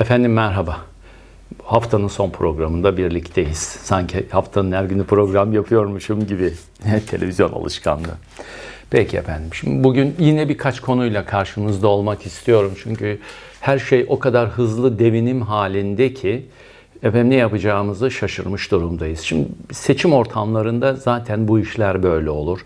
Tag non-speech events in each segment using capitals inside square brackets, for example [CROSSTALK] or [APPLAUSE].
Efendim merhaba. Haftanın son programında birlikteyiz. Sanki haftanın her günü program yapıyormuşum gibi. [LAUGHS] Televizyon alışkanlığı. Peki efendim. Şimdi bugün yine birkaç konuyla karşınızda olmak istiyorum. Çünkü her şey o kadar hızlı devinim halinde ki efendim ne yapacağımızı şaşırmış durumdayız. Şimdi seçim ortamlarında zaten bu işler böyle olur.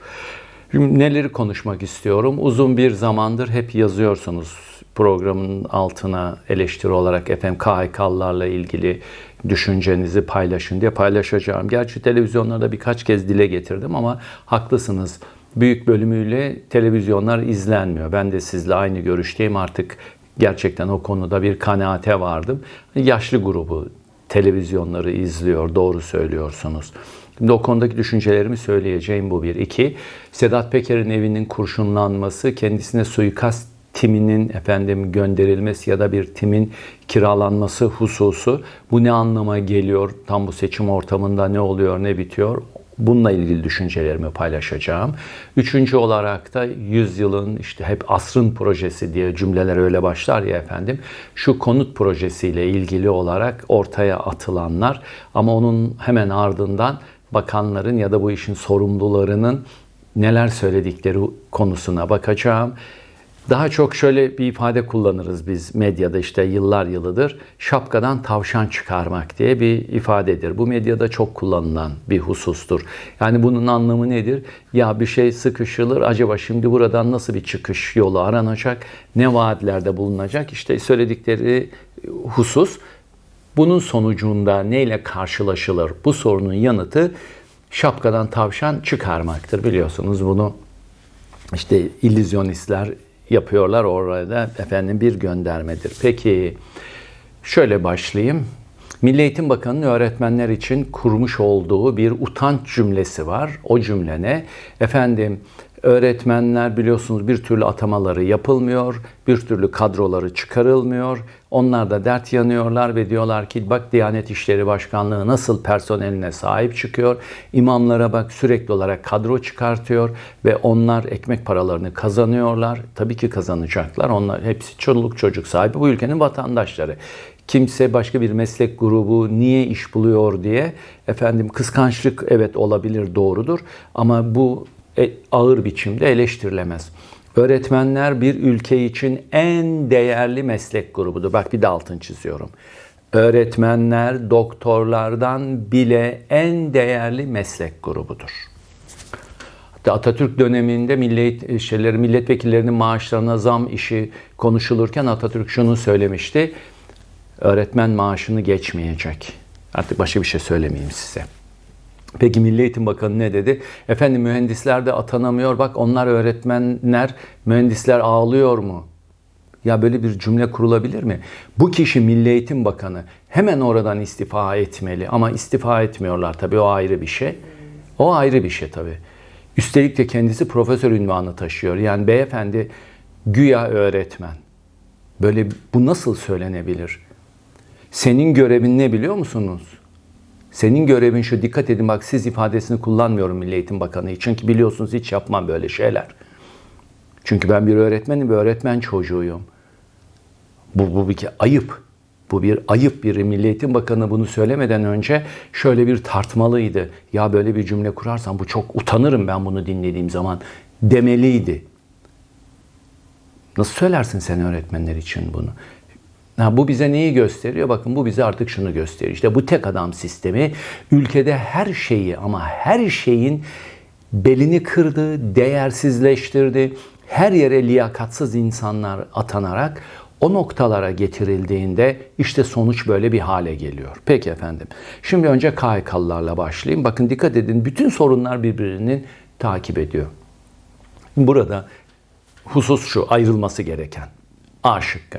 Şimdi neleri konuşmak istiyorum? Uzun bir zamandır hep yazıyorsunuz programın altına eleştiri olarak efendim KHK'larla ilgili düşüncenizi paylaşın diye paylaşacağım. Gerçi televizyonlarda birkaç kez dile getirdim ama haklısınız. Büyük bölümüyle televizyonlar izlenmiyor. Ben de sizle aynı görüşteyim artık gerçekten o konuda bir kanaate vardım. Yaşlı grubu televizyonları izliyor, doğru söylüyorsunuz. Şimdi o konudaki düşüncelerimi söyleyeceğim bu bir. İki, Sedat Peker'in evinin kurşunlanması, kendisine suikast timinin efendim gönderilmesi ya da bir timin kiralanması hususu bu ne anlama geliyor? Tam bu seçim ortamında ne oluyor, ne bitiyor? Bununla ilgili düşüncelerimi paylaşacağım. Üçüncü olarak da yüzyılın işte hep asrın projesi diye cümleler öyle başlar ya efendim. Şu konut projesiyle ilgili olarak ortaya atılanlar ama onun hemen ardından bakanların ya da bu işin sorumlularının neler söyledikleri konusuna bakacağım. Daha çok şöyle bir ifade kullanırız biz medyada işte yıllar yılıdır. Şapkadan tavşan çıkarmak diye bir ifadedir. Bu medyada çok kullanılan bir husustur. Yani bunun anlamı nedir? Ya bir şey sıkışılır. Acaba şimdi buradan nasıl bir çıkış yolu aranacak? Ne vaatlerde bulunacak? İşte söyledikleri husus bunun sonucunda neyle karşılaşılır? Bu sorunun yanıtı şapkadan tavşan çıkarmaktır. Biliyorsunuz bunu işte illüzyonistler yapıyorlar orada efendim bir göndermedir. Peki şöyle başlayayım. Milli Eğitim Bakanı'nın öğretmenler için kurmuş olduğu bir utanç cümlesi var. O cümle ne? Efendim öğretmenler biliyorsunuz bir türlü atamaları yapılmıyor, bir türlü kadroları çıkarılmıyor. Onlar da dert yanıyorlar ve diyorlar ki bak Diyanet İşleri Başkanlığı nasıl personeline sahip çıkıyor. İmamlara bak sürekli olarak kadro çıkartıyor ve onlar ekmek paralarını kazanıyorlar. Tabii ki kazanacaklar. Onlar hepsi çoluk çocuk sahibi bu ülkenin vatandaşları kimse başka bir meslek grubu niye iş buluyor diye efendim kıskançlık evet olabilir doğrudur ama bu ağır biçimde eleştirilemez. Öğretmenler bir ülke için en değerli meslek grubudur. Bak bir de altın çiziyorum. Öğretmenler doktorlardan bile en değerli meslek grubudur. Atatürk döneminde millet şeyleri milletvekillerinin maaşlarına zam işi konuşulurken Atatürk şunu söylemişti. Öğretmen maaşını geçmeyecek. Artık başka bir şey söylemeyeyim size. Peki Milli Eğitim Bakanı ne dedi? Efendim mühendisler de atanamıyor. Bak onlar öğretmenler, mühendisler ağlıyor mu? Ya böyle bir cümle kurulabilir mi? Bu kişi Milli Eğitim Bakanı hemen oradan istifa etmeli. Ama istifa etmiyorlar tabii o ayrı bir şey. O ayrı bir şey tabii. Üstelik de kendisi profesör ünvanı taşıyor. Yani beyefendi güya öğretmen. Böyle bu nasıl söylenebilir? Senin görevin ne biliyor musunuz? Senin görevin şu dikkat edin bak siz ifadesini kullanmıyorum Milli Eğitim Bakanı. Çünkü biliyorsunuz hiç yapmam böyle şeyler. Çünkü ben bir öğretmenim ve öğretmen çocuğuyum. Bu, bu bir ayıp. Bu bir ayıp bir Milli Eğitim Bakanı bunu söylemeden önce şöyle bir tartmalıydı. Ya böyle bir cümle kurarsan bu çok utanırım ben bunu dinlediğim zaman demeliydi. Nasıl söylersin sen öğretmenler için bunu? Ha, bu bize neyi gösteriyor? Bakın bu bize artık şunu gösteriyor. İşte bu tek adam sistemi ülkede her şeyi ama her şeyin belini kırdı, değersizleştirdi. Her yere liyakatsız insanlar atanarak o noktalara getirildiğinde işte sonuç böyle bir hale geliyor. Peki efendim. Şimdi önce KHK'lılarla başlayayım. Bakın dikkat edin bütün sorunlar birbirinin takip ediyor. Burada husus şu ayrılması gereken. A şıkkı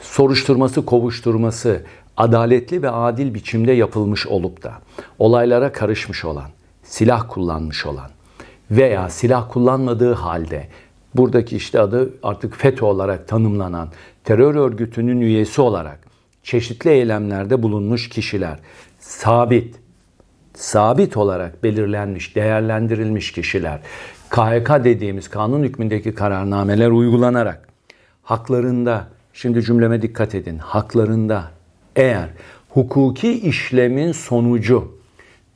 soruşturması, kovuşturması adaletli ve adil biçimde yapılmış olup da olaylara karışmış olan, silah kullanmış olan veya silah kullanmadığı halde buradaki işte adı artık FETÖ olarak tanımlanan terör örgütünün üyesi olarak çeşitli eylemlerde bulunmuş kişiler sabit sabit olarak belirlenmiş, değerlendirilmiş kişiler KHK dediğimiz kanun hükmündeki kararnameler uygulanarak haklarında şimdi cümleme dikkat edin. Haklarında eğer hukuki işlemin sonucu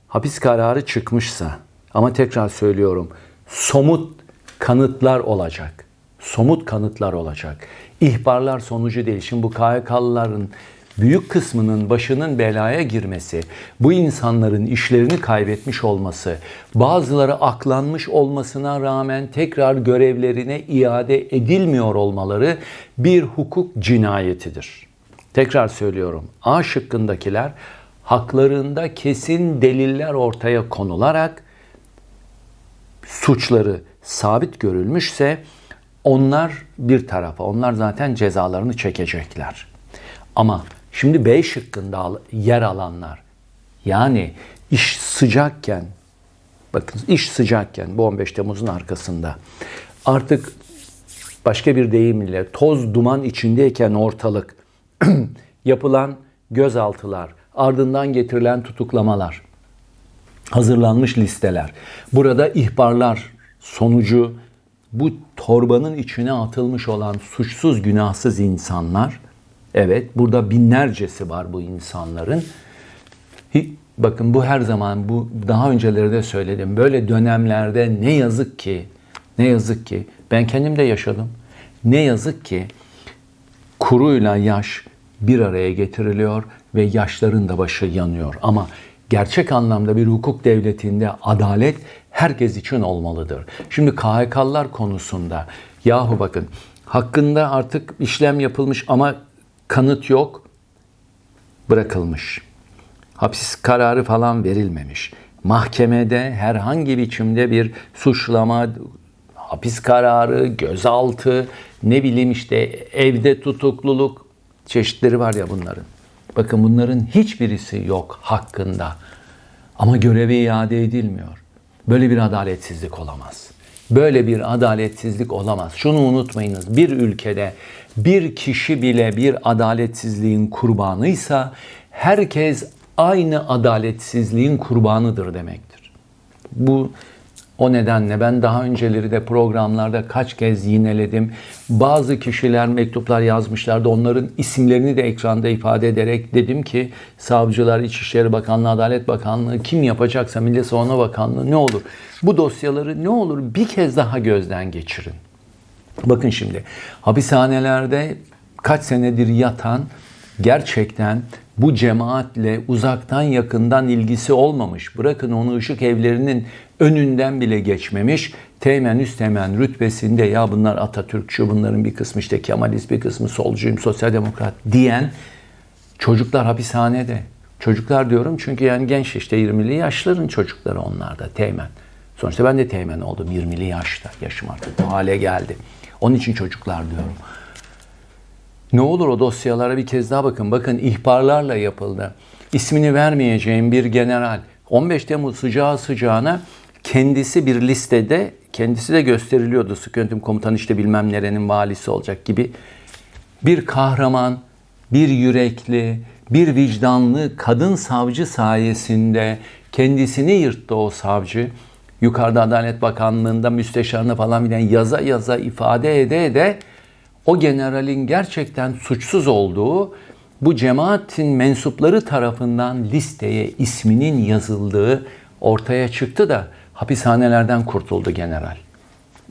hapis kararı çıkmışsa ama tekrar söylüyorum somut kanıtlar olacak. Somut kanıtlar olacak. İhbarlar sonucu değil. Şimdi bu KHK'lıların büyük kısmının başının belaya girmesi, bu insanların işlerini kaybetmiş olması, bazıları aklanmış olmasına rağmen tekrar görevlerine iade edilmiyor olmaları bir hukuk cinayetidir. Tekrar söylüyorum. A şıkkındakiler haklarında kesin deliller ortaya konularak suçları sabit görülmüşse onlar bir tarafa, onlar zaten cezalarını çekecekler. Ama şimdi B şıkkında yer alanlar, yani iş sıcakken, bakın iş sıcakken bu 15 Temmuz'un arkasında artık başka bir deyimle toz duman içindeyken ortalık [CLEARS THROAT] yapılan gözaltılar, ardından getirilen tutuklamalar, hazırlanmış listeler, burada ihbarlar sonucu bu torbanın içine atılmış olan suçsuz günahsız insanlar, evet burada binlercesi var bu insanların. Bakın bu her zaman bu daha önceleri de söyledim. Böyle dönemlerde ne yazık ki ne yazık ki ben kendim de yaşadım. Ne yazık ki kuruyla yaş bir araya getiriliyor ve yaşların da başı yanıyor. Ama gerçek anlamda bir hukuk devletinde adalet herkes için olmalıdır. Şimdi KHK'lar konusunda yahu bakın hakkında artık işlem yapılmış ama kanıt yok bırakılmış. Hapis kararı falan verilmemiş. Mahkemede herhangi biçimde bir suçlama, hapis kararı, gözaltı, ne bileyim işte evde tutukluluk çeşitleri var ya bunların. Bakın bunların hiçbirisi yok hakkında. Ama görevi iade edilmiyor. Böyle bir adaletsizlik olamaz. Böyle bir adaletsizlik olamaz. Şunu unutmayınız. Bir ülkede bir kişi bile bir adaletsizliğin kurbanıysa herkes aynı adaletsizliğin kurbanıdır demektir. Bu o nedenle ben daha önceleri de programlarda kaç kez yineledim. Bazı kişiler mektuplar yazmışlardı. Onların isimlerini de ekranda ifade ederek dedim ki savcılar, İçişleri Bakanlığı, Adalet Bakanlığı kim yapacaksa Milli Savunma Bakanlığı ne olur? Bu dosyaları ne olur bir kez daha gözden geçirin. Bakın şimdi hapishanelerde kaç senedir yatan gerçekten bu cemaatle uzaktan yakından ilgisi olmamış. Bırakın onu ışık evlerinin önünden bile geçmemiş. Teğmen üstemen rütbesinde ya bunlar Atatürkçü, bunların bir kısmı işte Kemalist, bir kısmı solcuyum, sosyal demokrat diyen çocuklar hapishanede. Çocuklar diyorum çünkü yani genç işte 20'li yaşların çocukları onlar da teğmen. Sonuçta ben de teğmen oldum 20'li yaşta. Yaşım artık bu hale geldi. Onun için çocuklar diyorum. Ne olur o dosyalara bir kez daha bakın. Bakın ihbarlarla yapıldı. İsmini vermeyeceğim bir general 15 Temmuz sıcağı sıcağına kendisi bir listede kendisi de gösteriliyordu. Sık yönetim komutanı işte bilmem nerenin valisi olacak gibi. Bir kahraman, bir yürekli, bir vicdanlı kadın savcı sayesinde kendisini yırttı o savcı. Yukarıda Adalet Bakanlığı'nda müsteşarını falan bilen yaza yaza ifade ede ede o generalin gerçekten suçsuz olduğu bu cemaatin mensupları tarafından listeye isminin yazıldığı ortaya çıktı da hapishanelerden kurtuldu general.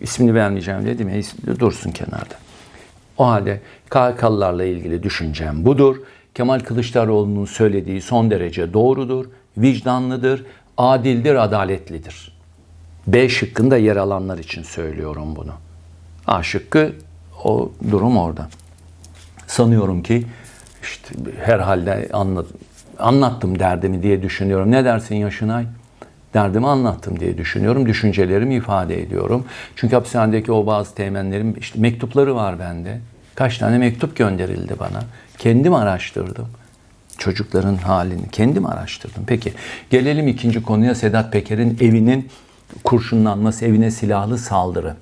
İsmini vermeyeceğim dedim ya dursun kenarda. O halde KHK'lılarla ilgili düşüncem budur. Kemal Kılıçdaroğlu'nun söylediği son derece doğrudur, vicdanlıdır, adildir, adaletlidir. B şıkkında yer alanlar için söylüyorum bunu. A şıkkı o durum orada. Sanıyorum ki işte herhalde anlat, anlattım derdimi diye düşünüyorum. Ne dersin Yaşınay? Derdimi anlattım diye düşünüyorum. Düşüncelerimi ifade ediyorum. Çünkü hapishanedeki o bazı teğmenlerin işte mektupları var bende. Kaç tane mektup gönderildi bana. Kendim araştırdım. Çocukların halini kendim araştırdım. Peki gelelim ikinci konuya Sedat Peker'in evinin kurşunlanması, evine silahlı saldırı.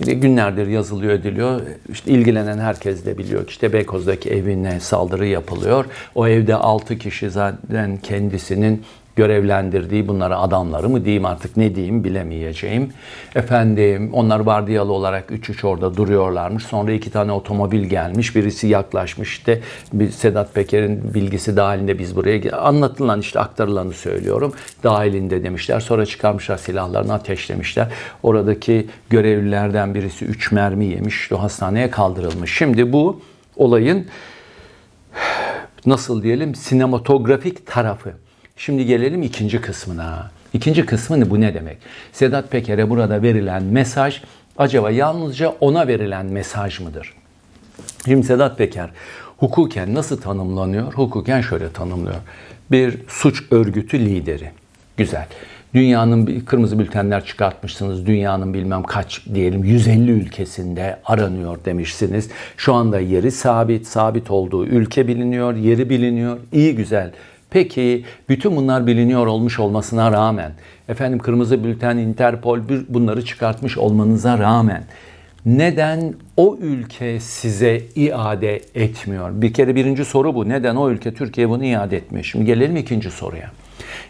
Günlerdir yazılıyor ediliyor. İşte ilgilenen herkes de biliyor ki işte Beykoz'daki evine saldırı yapılıyor. O evde 6 kişi zaten kendisinin görevlendirdiği bunlara adamları mı diyeyim artık ne diyeyim bilemeyeceğim. Efendim onlar vardiyalı olarak 3-3 orada duruyorlarmış. Sonra iki tane otomobil gelmiş. Birisi yaklaşmış işte bir Sedat Peker'in bilgisi dahilinde biz buraya anlatılan işte aktarılanı söylüyorum. Dahilinde demişler. Sonra çıkarmışlar silahlarını ateşlemişler. Oradaki görevlilerden birisi 3 mermi yemiş. O hastaneye kaldırılmış. Şimdi bu olayın [SIGHS] nasıl diyelim sinematografik tarafı. Şimdi gelelim ikinci kısmına. İkinci kısmı ne bu ne demek? Sedat Peker'e burada verilen mesaj acaba yalnızca ona verilen mesaj mıdır? Şimdi Sedat Peker hukuken nasıl tanımlanıyor? Hukuken şöyle tanımlıyor. Bir suç örgütü lideri. Güzel. Dünyanın kırmızı bültenler çıkartmışsınız. Dünyanın bilmem kaç diyelim 150 ülkesinde aranıyor demişsiniz. Şu anda yeri sabit, sabit olduğu ülke biliniyor, yeri biliniyor. İyi güzel. Peki bütün bunlar biliniyor olmuş olmasına rağmen efendim kırmızı bülten Interpol bunları çıkartmış olmanıza rağmen neden o ülke size iade etmiyor? Bir kere birinci soru bu. Neden o ülke Türkiye bunu iade etmiyor? Şimdi gelelim ikinci soruya.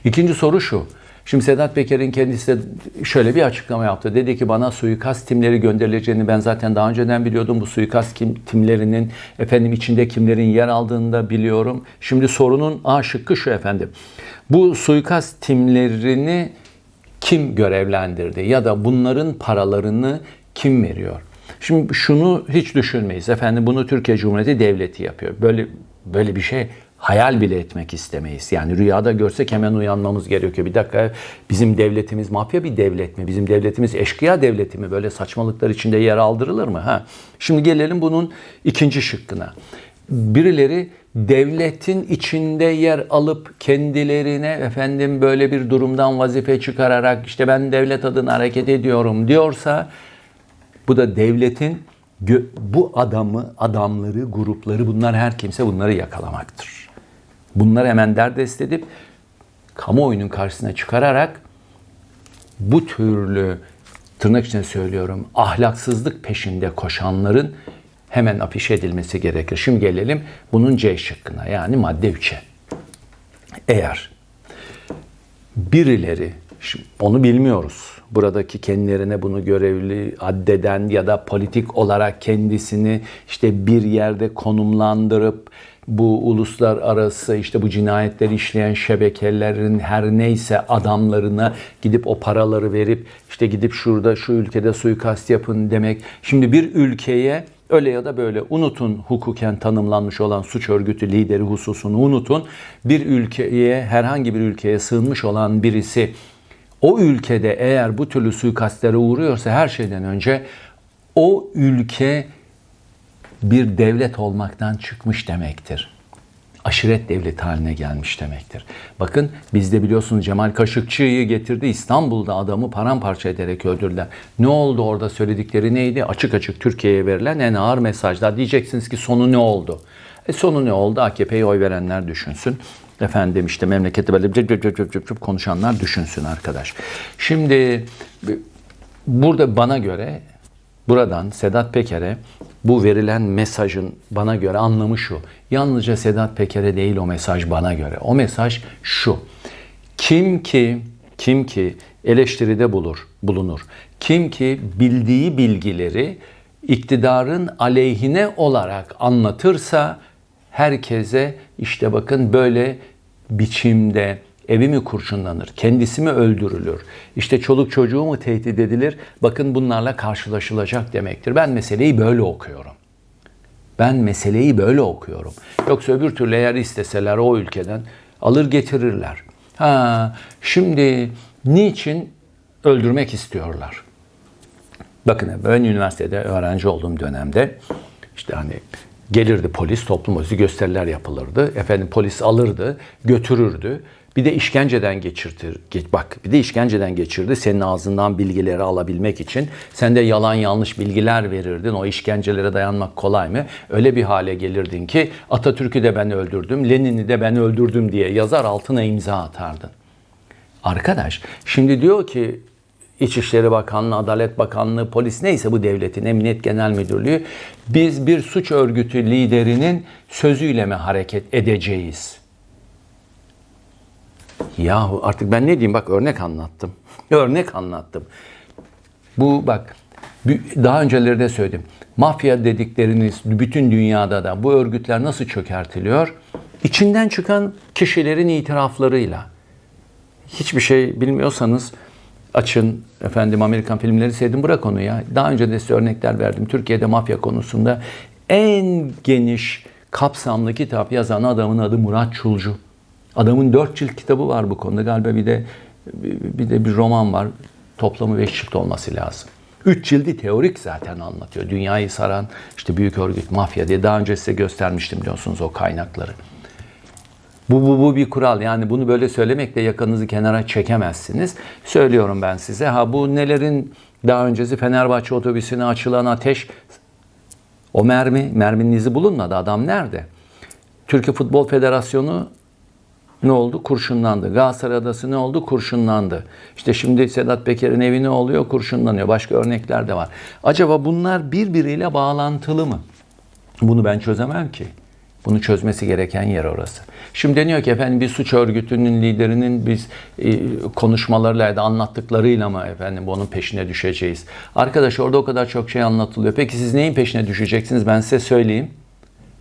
İkinci soru şu. Şimdi Sedat Peker'in kendisi de şöyle bir açıklama yaptı. Dedi ki bana suikast timleri gönderileceğini ben zaten daha önceden biliyordum. Bu suikast kim- timlerinin efendim içinde kimlerin yer aldığını da biliyorum. Şimdi sorunun A şıkkı şu efendim. Bu suikast timlerini kim görevlendirdi ya da bunların paralarını kim veriyor? Şimdi şunu hiç düşünmeyiz. Efendim bunu Türkiye Cumhuriyeti Devleti yapıyor. Böyle böyle bir şey hayal bile etmek istemeyiz. Yani rüyada görsek hemen uyanmamız gerekiyor. Bir dakika bizim devletimiz mafya bir devlet mi? Bizim devletimiz eşkıya devleti mi? Böyle saçmalıklar içinde yer aldırılır mı? Ha. Şimdi gelelim bunun ikinci şıkkına. Birileri devletin içinde yer alıp kendilerine efendim böyle bir durumdan vazife çıkararak işte ben devlet adına hareket ediyorum diyorsa bu da devletin bu adamı, adamları, grupları bunlar her kimse bunları yakalamaktır. Bunları hemen derdest edip kamuoyunun karşısına çıkararak bu türlü tırnak içinde söylüyorum ahlaksızlık peşinde koşanların hemen afiş edilmesi gerekir. Şimdi gelelim bunun C şıkkına yani madde 3'e. Eğer birileri, şimdi onu bilmiyoruz. Buradaki kendilerine bunu görevli addeden ya da politik olarak kendisini işte bir yerde konumlandırıp bu uluslararası işte bu cinayetleri işleyen şebekelerin her neyse adamlarına gidip o paraları verip işte gidip şurada şu ülkede suikast yapın demek. Şimdi bir ülkeye Öyle ya da böyle unutun hukuken tanımlanmış olan suç örgütü lideri hususunu unutun. Bir ülkeye herhangi bir ülkeye sığınmış olan birisi o ülkede eğer bu türlü suikastlere uğruyorsa her şeyden önce o ülke bir devlet olmaktan çıkmış demektir. Aşiret devleti haline gelmiş demektir. Bakın bizde biliyorsunuz Cemal Kaşıkçı'yı getirdi İstanbul'da adamı paramparça ederek öldürdüler. Ne oldu orada söyledikleri neydi? Açık açık Türkiye'ye verilen en ağır mesajlar. Diyeceksiniz ki sonu ne oldu? E sonu ne oldu? AKP'ye oy verenler düşünsün. Efendim işte memlekette böyle cıp cıp cıp cıp cıp konuşanlar düşünsün arkadaş. Şimdi burada bana göre buradan Sedat Peker'e bu verilen mesajın bana göre anlamı şu. Yalnızca Sedat Peker'e değil o mesaj bana göre. O mesaj şu. Kim ki kim ki eleştiride bulur, bulunur. Kim ki bildiği bilgileri iktidarın aleyhine olarak anlatırsa herkese işte bakın böyle biçimde evi mi kurşunlanır, kendisi mi öldürülür, işte çoluk çocuğu mu tehdit edilir, bakın bunlarla karşılaşılacak demektir. Ben meseleyi böyle okuyorum. Ben meseleyi böyle okuyorum. Yoksa öbür türlü eğer isteseler o ülkeden alır getirirler. Ha, şimdi niçin öldürmek istiyorlar? Bakın ben üniversitede öğrenci olduğum dönemde işte hani gelirdi polis, toplum polisi gösteriler yapılırdı. Efendim polis alırdı, götürürdü. Bir de işkenceden geçirtir. Geç, bak bir de işkenceden geçirdi. Senin ağzından bilgileri alabilmek için. Sen de yalan yanlış bilgiler verirdin. O işkencelere dayanmak kolay mı? Öyle bir hale gelirdin ki Atatürk'ü de ben öldürdüm, Lenin'i de ben öldürdüm diye yazar altına imza atardın. Arkadaş şimdi diyor ki İçişleri Bakanlığı, Adalet Bakanlığı, polis neyse bu devletin Emniyet Genel Müdürlüğü biz bir suç örgütü liderinin sözüyle mi hareket edeceğiz? Yahu artık ben ne diyeyim bak örnek anlattım. [LAUGHS] Örnek anlattım. Bu bak daha önceleri de söyledim. Mafya dedikleriniz bütün dünyada da bu örgütler nasıl çökertiliyor? İçinden çıkan kişilerin itiraflarıyla. Hiçbir şey bilmiyorsanız açın efendim Amerikan filmleri seyredin bırak onu ya. Daha önce de size örnekler verdim. Türkiye'de mafya konusunda en geniş kapsamlı kitap yazan adamın adı Murat Çulcu. Adamın dört cilt kitabı var bu konuda. Galiba bir de bir de bir roman var. Toplamı beş cilt olması lazım. Üç cildi teorik zaten anlatıyor. Dünyayı saran işte büyük örgüt, mafya diye daha önce size göstermiştim biliyorsunuz o kaynakları. Bu, bu, bu bir kural. Yani bunu böyle söylemekle yakanızı kenara çekemezsiniz. Söylüyorum ben size. Ha bu nelerin daha öncesi Fenerbahçe otobüsüne açılan ateş o mermi, merminin izi bulunmadı. Adam nerede? Türkiye Futbol Federasyonu ne oldu? Kurşunlandı. Galatasaray Adası ne oldu? Kurşunlandı. İşte şimdi Sedat Peker'in evi ne oluyor? Kurşunlanıyor. Başka örnekler de var. Acaba bunlar birbiriyle bağlantılı mı? Bunu ben çözemem ki. Bunu çözmesi gereken yer orası. Şimdi deniyor ki efendim bir suç örgütünün liderinin biz e, konuşmalarıyla ya da anlattıklarıyla mı efendim onun peşine düşeceğiz? Arkadaş orada o kadar çok şey anlatılıyor. Peki siz neyin peşine düşeceksiniz? Ben size söyleyeyim.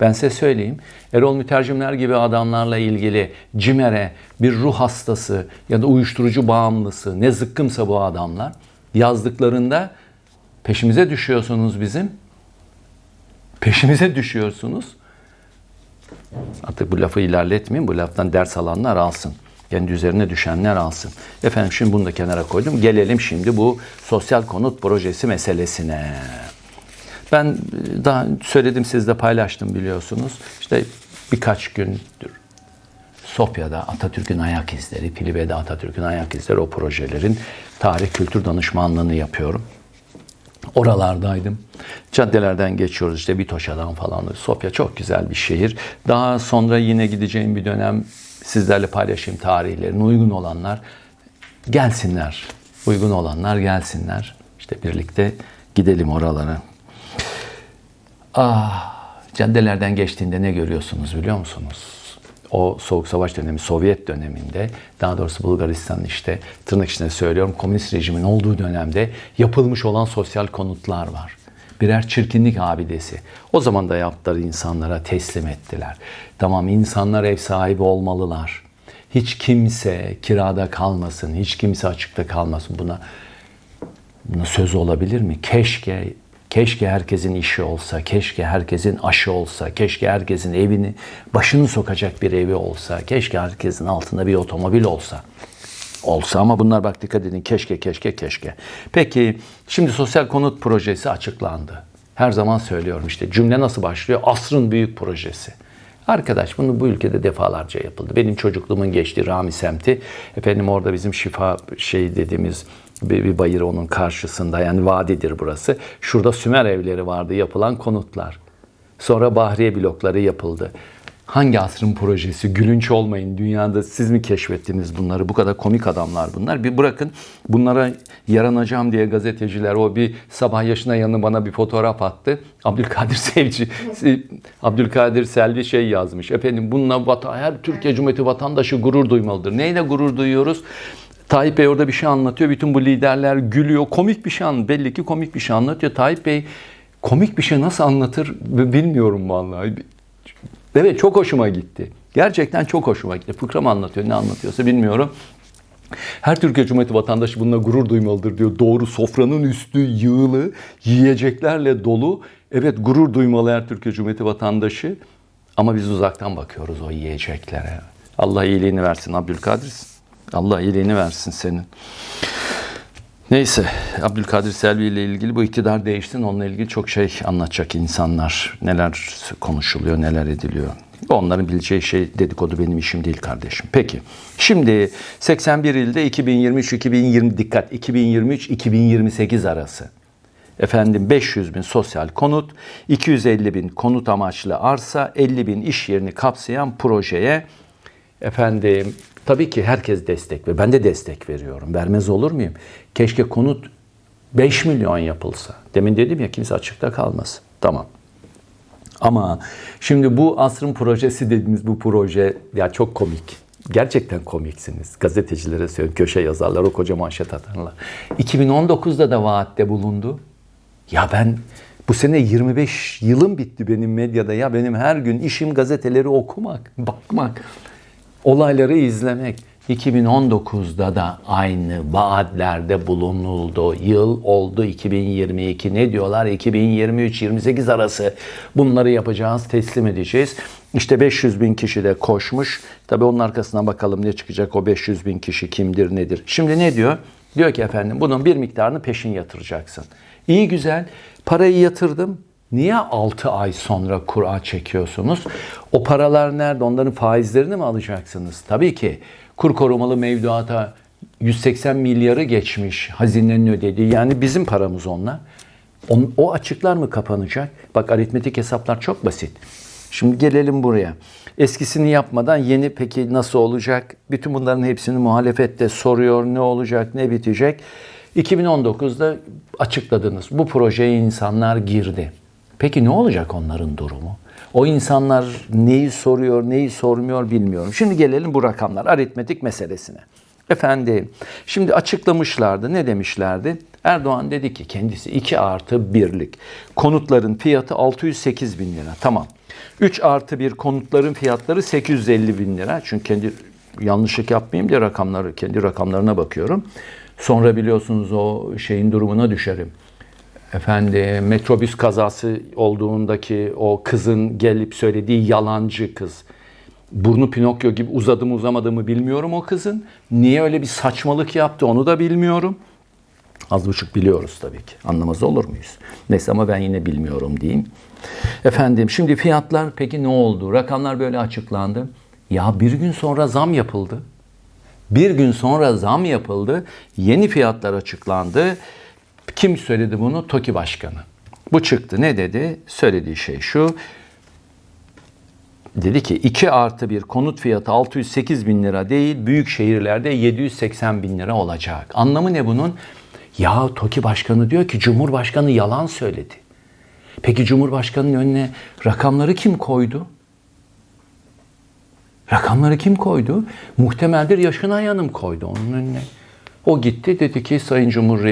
Ben size söyleyeyim. Erol Mütercimler gibi adamlarla ilgili CİMER'e bir ruh hastası ya da uyuşturucu bağımlısı ne zıkkımsa bu adamlar yazdıklarında peşimize düşüyorsunuz bizim. Peşimize düşüyorsunuz. Artık bu lafı ilerletmeyin. Bu laftan ders alanlar alsın. Kendi üzerine düşenler alsın. Efendim şimdi bunu da kenara koydum. Gelelim şimdi bu sosyal konut projesi meselesine. Ben e, daha söyledim sizle paylaştım biliyorsunuz. İşte birkaç gündür Sofya'da Atatürk'ün ayak izleri, Pilibe'de Atatürk'ün ayak izleri o projelerin tarih kültür danışmanlığını yapıyorum. Oralardaydım. Caddelerden geçiyoruz işte Bitoşa'dan falan. Sofya çok güzel bir şehir. Daha sonra yine gideceğim bir dönem sizlerle paylaşayım tarihlerini. Uygun olanlar gelsinler. Uygun olanlar gelsinler. İşte birlikte gidelim oralara. Ah, caddelerden geçtiğinde ne görüyorsunuz biliyor musunuz? O Soğuk Savaş dönemi, Sovyet döneminde, daha doğrusu Bulgaristan'ın işte tırnak içinde söylüyorum, komünist rejimin olduğu dönemde yapılmış olan sosyal konutlar var. Birer çirkinlik abidesi. O zaman da yaptılar insanlara teslim ettiler. Tamam insanlar ev sahibi olmalılar. Hiç kimse kirada kalmasın, hiç kimse açıkta kalmasın. Buna, buna söz olabilir mi? Keşke Keşke herkesin işi olsa, keşke herkesin aşı olsa, keşke herkesin evini, başını sokacak bir evi olsa, keşke herkesin altında bir otomobil olsa. Olsa ama bunlar bak dikkat edin keşke keşke keşke. Peki şimdi sosyal konut projesi açıklandı. Her zaman söylüyorum işte cümle nasıl başlıyor? Asrın büyük projesi. Arkadaş bunu bu ülkede defalarca yapıldı. Benim çocukluğumun geçtiği Rami semti. Efendim orada bizim şifa şey dediğimiz bir, bir bayır onun karşısında yani vadidir burası. Şurada Sümer evleri vardı yapılan konutlar. Sonra Bahriye blokları yapıldı. Hangi asrın projesi? Gülünç olmayın. Dünyada siz mi keşfettiniz bunları? Bu kadar komik adamlar bunlar. Bir bırakın bunlara yaranacağım diye gazeteciler o bir sabah yaşına yanı bana bir fotoğraf attı. Abdülkadir [LAUGHS] Sevci, Abdülkadir Selvi şey yazmış. Efendim bununla vatan, her Türkiye Cumhuriyeti vatandaşı gurur duymalıdır. Neyle gurur duyuyoruz? Tayyip Bey orada bir şey anlatıyor. Bütün bu liderler gülüyor. Komik bir şey anlatıyor. Belli ki komik bir şey anlatıyor. Tayyip Bey komik bir şey nasıl anlatır bilmiyorum vallahi. Evet çok hoşuma gitti. Gerçekten çok hoşuma gitti. Fıkra anlatıyor ne anlatıyorsa bilmiyorum. Her Türkiye Cumhuriyeti vatandaşı bununla gurur duymalıdır diyor. Doğru sofranın üstü yığılı, yiyeceklerle dolu. Evet gurur duymalı her Türkiye Cumhuriyeti vatandaşı. Ama biz uzaktan bakıyoruz o yiyeceklere. Allah iyiliğini versin Abdülkadir. Allah iyiliğini versin senin. Neyse Abdülkadir Selvi ile ilgili bu iktidar değişsin. Onunla ilgili çok şey anlatacak insanlar. Neler konuşuluyor, neler ediliyor. Onların bileceği şey dedikodu benim işim değil kardeşim. Peki. Şimdi 81 ilde 2023-2020 dikkat 2023-2028 arası. Efendim 500 bin sosyal konut, 250 bin konut amaçlı arsa, 50 bin iş yerini kapsayan projeye efendim Tabii ki herkes destek veriyor. Ben de destek veriyorum. Vermez olur muyum? Keşke konut 5 milyon yapılsa. Demin dedim ya kimse açıkta kalmaz. Tamam. Ama şimdi bu asrın projesi dediğimiz bu proje ya çok komik. Gerçekten komiksiniz. Gazetecilere söylüyorum, köşe yazarlar, o koca manşet atanlar. 2019'da da vaatte bulundu. Ya ben bu sene 25 yılım bitti benim medyada. Ya benim her gün işim gazeteleri okumak, bakmak, olayları izlemek. 2019'da da aynı vaatlerde bulunuldu. Yıl oldu 2022. Ne diyorlar? 2023-28 arası bunları yapacağız, teslim edeceğiz. İşte 500 bin kişi de koşmuş. Tabii onun arkasına bakalım ne çıkacak o 500 bin kişi kimdir nedir. Şimdi ne diyor? Diyor ki efendim bunun bir miktarını peşin yatıracaksın. İyi güzel parayı yatırdım. Niye 6 ay sonra kura çekiyorsunuz? O paralar nerede? Onların faizlerini mi alacaksınız? Tabii ki kur korumalı mevduata 180 milyarı geçmiş hazinenin ödediği. Yani bizim paramız onlar. On- O açıklar mı kapanacak? Bak aritmetik hesaplar çok basit. Şimdi gelelim buraya. Eskisini yapmadan yeni peki nasıl olacak? Bütün bunların hepsini muhalefette soruyor. Ne olacak, ne bitecek? 2019'da açıkladınız. Bu projeye insanlar girdi. Peki ne olacak onların durumu? O insanlar neyi soruyor, neyi sormuyor bilmiyorum. Şimdi gelelim bu rakamlar, aritmetik meselesine. Efendim, şimdi açıklamışlardı. Ne demişlerdi? Erdoğan dedi ki kendisi 2 artı birlik. Konutların fiyatı 608 bin lira. Tamam. 3 artı bir konutların fiyatları 850 bin lira. Çünkü kendi yanlışlık yapmayayım diye rakamları, kendi rakamlarına bakıyorum. Sonra biliyorsunuz o şeyin durumuna düşerim. Efendim metrobüs kazası olduğundaki o kızın gelip söylediği yalancı kız. Burnu Pinokyo gibi uzadı mı uzamadı mı bilmiyorum o kızın. Niye öyle bir saçmalık yaptı onu da bilmiyorum. Az buçuk biliyoruz tabii ki. Anlamaz olur muyuz? Neyse ama ben yine bilmiyorum diyeyim. Efendim şimdi fiyatlar peki ne oldu? Rakamlar böyle açıklandı. Ya bir gün sonra zam yapıldı. Bir gün sonra zam yapıldı. Yeni fiyatlar açıklandı. Kim söyledi bunu? TOKİ Başkanı. Bu çıktı. Ne dedi? Söylediği şey şu. Dedi ki 2 artı bir konut fiyatı 608 bin lira değil, büyük şehirlerde 780 bin lira olacak. Anlamı ne bunun? Ya TOKİ Başkanı diyor ki Cumhurbaşkanı yalan söyledi. Peki Cumhurbaşkanı'nın önüne rakamları kim koydu? Rakamları kim koydu? Muhtemeldir Yaşınay Hanım koydu onun önüne. O gitti dedi ki Sayın Cumhur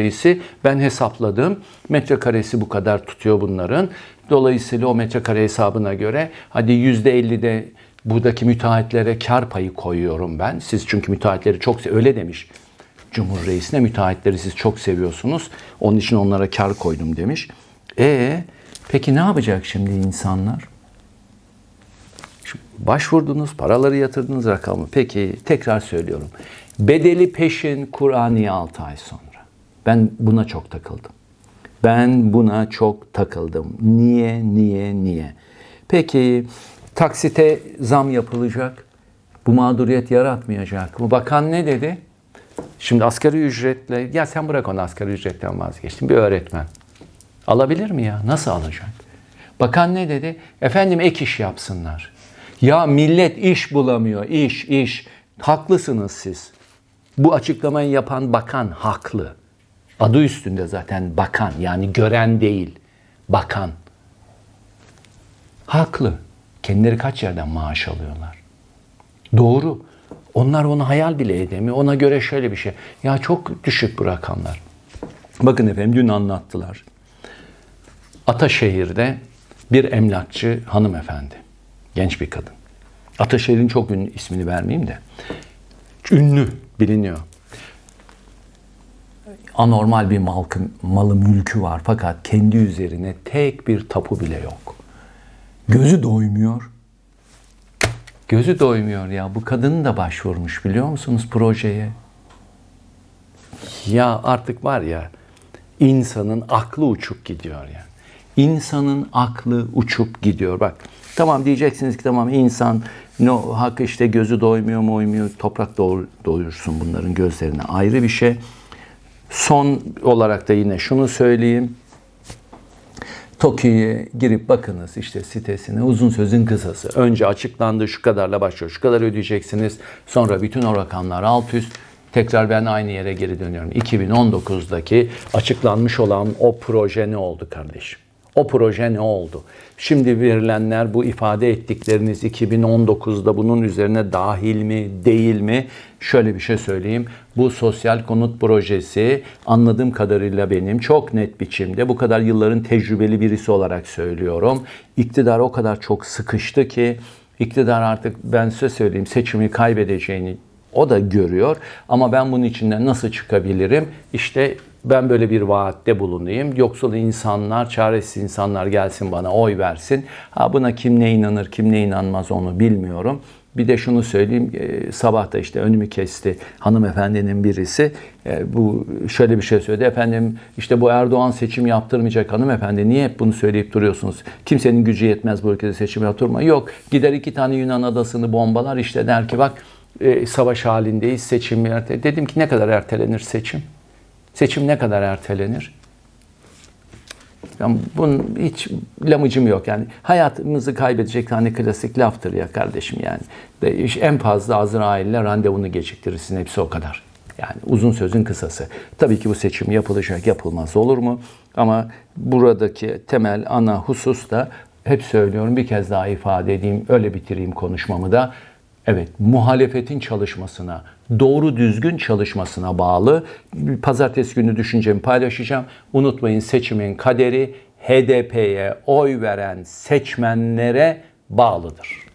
ben hesapladım. Metrekaresi bu kadar tutuyor bunların. Dolayısıyla o metrekare hesabına göre hadi %50 de buradaki müteahhitlere kar payı koyuyorum ben. Siz çünkü müteahhitleri çok öyle demiş. Cumhur Reisine müteahhitleri siz çok seviyorsunuz. Onun için onlara kar koydum demiş. E peki ne yapacak şimdi insanlar? Başvurdunuz, paraları yatırdınız rakamı. Peki tekrar söylüyorum. Bedeli peşin Kur'aniye 6 ay sonra. Ben buna çok takıldım. Ben buna çok takıldım. Niye, niye, niye? Peki taksite zam yapılacak. Bu mağduriyet yaratmayacak. Bu bakan ne dedi? Şimdi asgari ücretle, ya sen bırak onu asgari ücretten vazgeçtin. Bir öğretmen. Alabilir mi ya? Nasıl alacak? Bakan ne dedi? Efendim ek iş yapsınlar. Ya millet iş bulamıyor, iş, iş. Haklısınız siz. Bu açıklamayı yapan bakan haklı. Adı üstünde zaten bakan yani gören değil. Bakan. Haklı. Kendileri kaç yerden maaş alıyorlar? Doğru. Onlar onu hayal bile edemiyor. Ona göre şöyle bir şey. Ya çok düşük bu rakamlar. Bakın efendim dün anlattılar. Ataşehir'de bir emlakçı hanımefendi. Genç bir kadın. Ataşehir'in çok ünlü ismini vermeyeyim de. Ünlü, biliniyor. Anormal bir malkı, malı mülkü var fakat kendi üzerine tek bir tapu bile yok. Gözü doymuyor. Gözü doymuyor ya. Bu kadın da başvurmuş biliyor musunuz projeye? Ya artık var ya insanın aklı uçup gidiyor ya. İnsanın aklı uçup gidiyor. Bak tamam diyeceksiniz ki tamam insan no hak işte gözü doymuyor mu uymuyor. Toprak doğur, doyursun bunların gözlerine ayrı bir şey. Son olarak da yine şunu söyleyeyim. TOKİ'ye girip bakınız işte sitesine uzun sözün kısası. Önce açıklandı şu kadarla başlıyor şu kadar ödeyeceksiniz. Sonra bütün o rakamlar alt üst. Tekrar ben aynı yere geri dönüyorum. 2019'daki açıklanmış olan o proje ne oldu kardeşim? O proje ne oldu? Şimdi verilenler bu ifade ettikleriniz 2019'da bunun üzerine dahil mi, değil mi? Şöyle bir şey söyleyeyim. Bu sosyal konut projesi anladığım kadarıyla benim çok net biçimde bu kadar yılların tecrübeli birisi olarak söylüyorum. İktidar o kadar çok sıkıştı ki iktidar artık ben size söyleyeyim seçimi kaybedeceğini o da görüyor ama ben bunun içinden nasıl çıkabilirim? İşte ben böyle bir vaatte bulunayım. Yoksul insanlar, çaresiz insanlar gelsin bana oy versin. Ha buna kim ne inanır, kim ne inanmaz onu bilmiyorum. Bir de şunu söyleyeyim, e, sabah da işte önümü kesti hanımefendinin birisi. E, bu şöyle bir şey söyledi. Efendim işte bu Erdoğan seçim yaptırmayacak hanımefendi. Niye hep bunu söyleyip duruyorsunuz? Kimsenin gücü yetmez bu ülkede seçim yaptırma. Yok gider iki tane Yunan adasını bombalar işte der ki bak e, savaş halindeyiz seçim erte. Dedim ki ne kadar ertelenir seçim? Seçim ne kadar ertelenir? Yani bunun hiç lamıcım yok. Yani hayatımızı kaybedecek tane klasik laftır ya kardeşim yani. De, en fazla Azrail'le randevunu geciktirirsin. Hepsi o kadar. Yani uzun sözün kısası. Tabii ki bu seçim yapılacak, yapılmaz olur mu? Ama buradaki temel ana husus da hep söylüyorum bir kez daha ifade edeyim, öyle bitireyim konuşmamı da. Evet, muhalefetin çalışmasına, doğru düzgün çalışmasına bağlı. Pazartesi günü düşüncemi paylaşacağım. Unutmayın seçimin kaderi HDP'ye oy veren seçmenlere bağlıdır.